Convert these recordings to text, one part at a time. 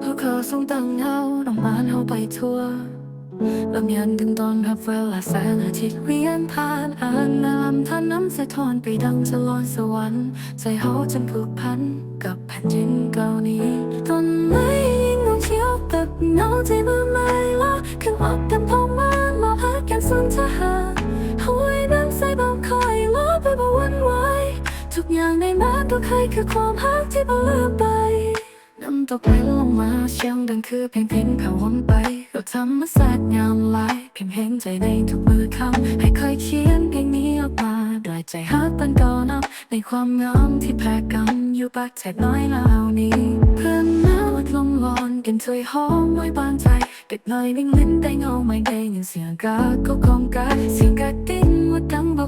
เขาขอส่งตังเฮาดอกมานเฮาไปทั่วลำยันกันตอนรับเวลาแสงอาทิตย์เวียนผ่านอ่านน้ำท่านน้ำสะท้อนไปดังสลอนสวรรค์ใจเฮาจนผูกพันกับแผ่นดินเก่านี้ต้นไม้ยิ่งงงเขียวแบบเงาใจมือไม่ละขึ้นออกกันพอมานมาพักกันสนทหารหวยน้ำใส่เบาคอยล้อไปบ่วันไหวทุกอย่างในมาก็เคยคือความฮักที่บ่ลืมไป ตกไหลลงมาเสียงดังคือเพลงเพลงเขาวนไปเราทำมาแสดงามลายเพียงเพลงใจในทุกมือคำให้เคยเขียนเพลงนี้ออกมาด้วยใจฮักปันก่อนนับในความงามที่แพ้กันอยู่ปากแทกน้อยเหล่านี้ เพื่อนน้าวัดลงร้อนกันช่วยหอมไว้บานใจเด็กน้อยวิ่งลิ้นได้เงาไม่ได้ยินเสียงกาก็คงกาเสียงกระดิ่งว่าดังบอก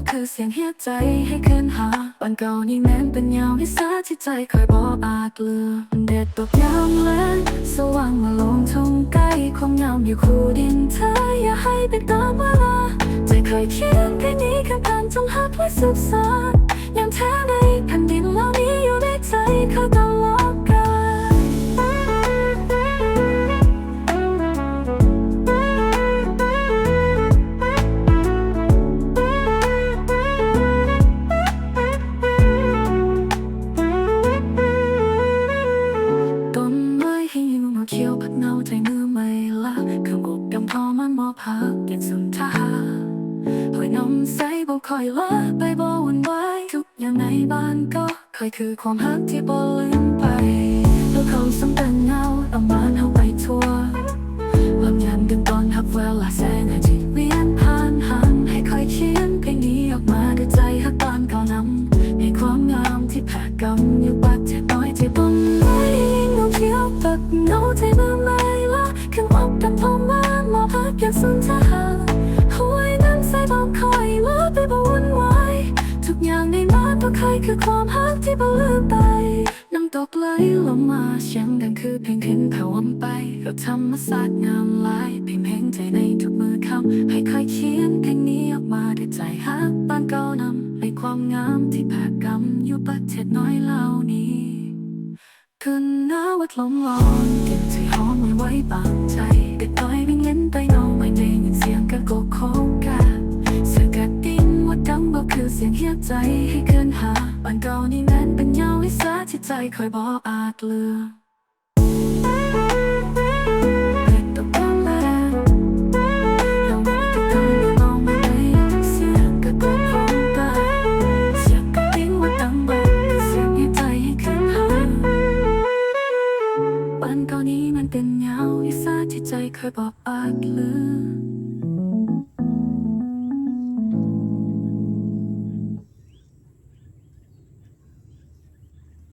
คือเสียงเฮียใจให้คืนหาวันเก่านี่แม้นเป็นยาวให้สาที่ใจคอยบอกอาจเลือเด็ดตกยามเลงสว่างมาลงทุ่งใกล้คงงามอยู่คู่ดินเธออย่าให้เป็นตามเวลาใจเคยเขียนเพลงนี้ข้างผ่านจงหักไว้สุขสันยังแท้ในแผ่นดินโลก น้ำใสบ่คอยละไปบ่วันไหวทุกอย่างในบ้านก็เคยคือความฮักที่บ่ลืมไปแล้วเขาสำแต่งเงาเอามานเอาไปทั่วลำยันกันตอนฮับเวลาแสงอาทิตย์เวียนผ่านหันให้คอยเขียนเพลงนี้ออกมาด้วยใจฮักตอนเก่านำในความงามที่แพ้กำอยู่ปัดเจ็บน้อยใจต้นไม้ยิ่งเงเขียวตัดเงาใจเมื่อไม่ละขึ้นอกกันพอมามาพักอย่างสุนทหาร ในมาก็เคยคือความฮักที่บ่ลืมไป น้ำตกไหลลงมาเสียงดังคือเพลงขึ้นเขาวนไปเราทำมาศาสตร์งามลายเพลงเพลงใจในทุกมือคำให้คอยเขียนเพลงนี้ออกมาด้วยใจฮักบ้านเก่านำในความงามที่แพ้กำอยู่ประเทศน้อยเหล่านี้คืนหน้าวัดลมร้อนเก็บใจหอมไว้ไว้บางใจเด็กน้อยวิ่งเล่นไปเงาไม่ได้ยินเสียงกระโกกโคกา กคือเสียงเฮียใจให้คืนหาบ้านเก่านี่แม้นเป็นเงาวิสาที่ใจคอยบอกอาจเลือเด็กตกกลางแรงเราไม่ได้ทำให้มองม่ได้ยินเสียงกระโกกโคกาเสียงกระดิ่งว่าดังบอกคือเสียงเฮียใจให้คืนหาวันก่อนนี้มันเป็นเงาอีสาที่ใจเคยบอกอาจลืม